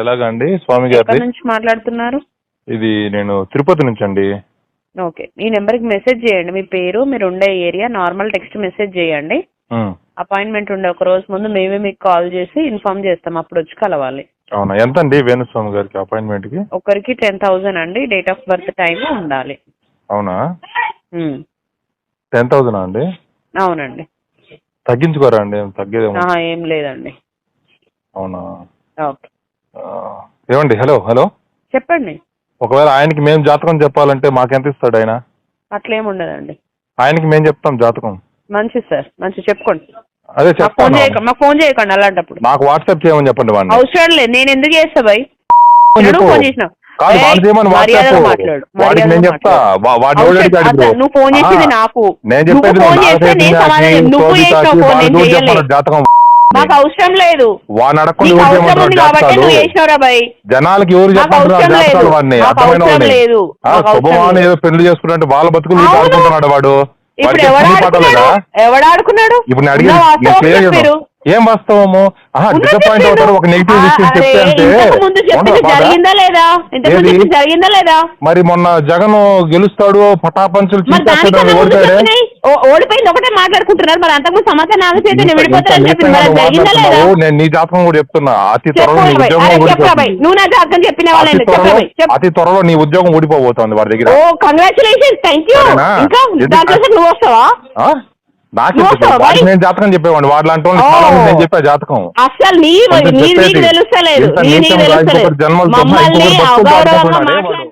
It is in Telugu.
ఎలాగా అండి? స్వామి ఎక్కడి గారిది నుంచి మాట్లాడుతున్నారు? ఇది నేను తిరుపతి నుంచి అండి ఓకే. ఈ నెంబర్కి మెసేజ్ చేయండి. మీ పేరు మీరు ఉండే ఏరియా నార్మల్ టెక్స్ట్ మెసేజ్ చేయండి. ఉమ్. అపాయింట్మెంట్ ఉండే ఒక రోజు ముందు మేమే మీకు కాల్ చేసి ఇన్ఫార్మ్ చేస్తాం. అప్పుడు వచ్చి కలవాలి. అవునా? ఎంత అండి వేణుస్వామి గారికి అపాయింట్మెంట్కి ఒకరికి టెన్ థౌజండ్ అండి. డేట్ ఆఫ్ బర్త్ టైం ఉండాలి. అవునా? ఉమ్, టెన్ థౌసండ్ అండి? అవునండి. తగ్గించుకోరా అండి? తగ్గేదేమో. ఆహా, ఏం లేదండి. అవునా? ఓకే. ఏమండి హలో హలో? చెప్పండి. ఒకవేళ ఆయనకి మేము జాతకం చెప్పాలంటే మాకెంత ఇస్తాడు ఆయన? అట్లేం ఉండదండి. ఆయనకి మేము చెప్తాం జాతకం. మంచిది సార్ మంచి చెప్పుకోండి. అదే మాకు ఫోన్ చెప్తాను. చేయకండి మాకు ఫోన్ చేయకండి అలాంటప్పుడు. నాకు వాట్సాప్ చేయమని చెప్పండి వాడిని. అవసరం లేదు నేను ఎందుకు చేస్తా భయ్. నేను ఫోన్ చేసినావు కాదు ఏయ్, వాడు చేయమని మర్యాదగా వాట్సాప్ మాట్లాడు వాడికి నేను మర్యాదగా చెప్తా. మాట్లాడు. వా- వాడు అవసరం- ఎవడికి అడిగాడు? అసలు నువ్వు ఫోన్ చేసేది. నాకు. నేను నువ్వు చెప్పేది ఫోన్ నాకు చేస్తే నేను సమాధానం నువ్వు చేసినావు ఫోన్ వాడు నేను జాతకం. అవసరం లేదు నీకు అవసరం భయ్ జనాలకి ఎవరు లేదు. వాడిని. లేదు. శుభమాని లేదు. ఏదో పెళ్ళి చేసుకుంటే వాళ్ళ బతుకులు. ఆడుకుంటున్నాడు వాడు ఇప్పుడు వాడికి ఎవడు పని పాట లేదా? ఆడుకున్నాడు ఎవడు ఆడుకున్నాడు ఇప్పుడు నేను అడిగి ఉన్న వాస్తవం నేను clear చెప్పిరు. చేద్దాం. ఏం వాస్తవము డిసప్పాయింట్ చెప్పిరు. అవుతారు ఒక నెగిటివ్ విషయం చెప్తే అంటే లేదా లేదా మరి మొన్న జగన్ గెలుస్తాడు పటాపంచులు ఓడిపోయాడే ఓడిపోయింది ఒకటే మాట్లాడుకుంటున్నారు. మరి అంతకుముందు సమాధానం ఆలోచన ఇంత- నేను చెప్పింది మరి జరిగిందా లేదా? నీ జాతకం కూడా చెప్తున్నా. అతి త్వరలో నీ ఉద్యోగం నువ్వు నా జాతకం చెప్పిన అతి వాళ్ళని త్వరలో అతి నీ ఉద్యోగం ఊడిపోబోతోంది వాడి దగ్గర. Oh congratulations thank you? ఇంకా నువ్వు వస్తావా? నాకే? నేను జాతకం చెప్పేవాడిని. వాడి లాంటి వాళ్ళని ఓ. చాలా మంది నేను చెప్పా జాతకం. అసలు జన్మలు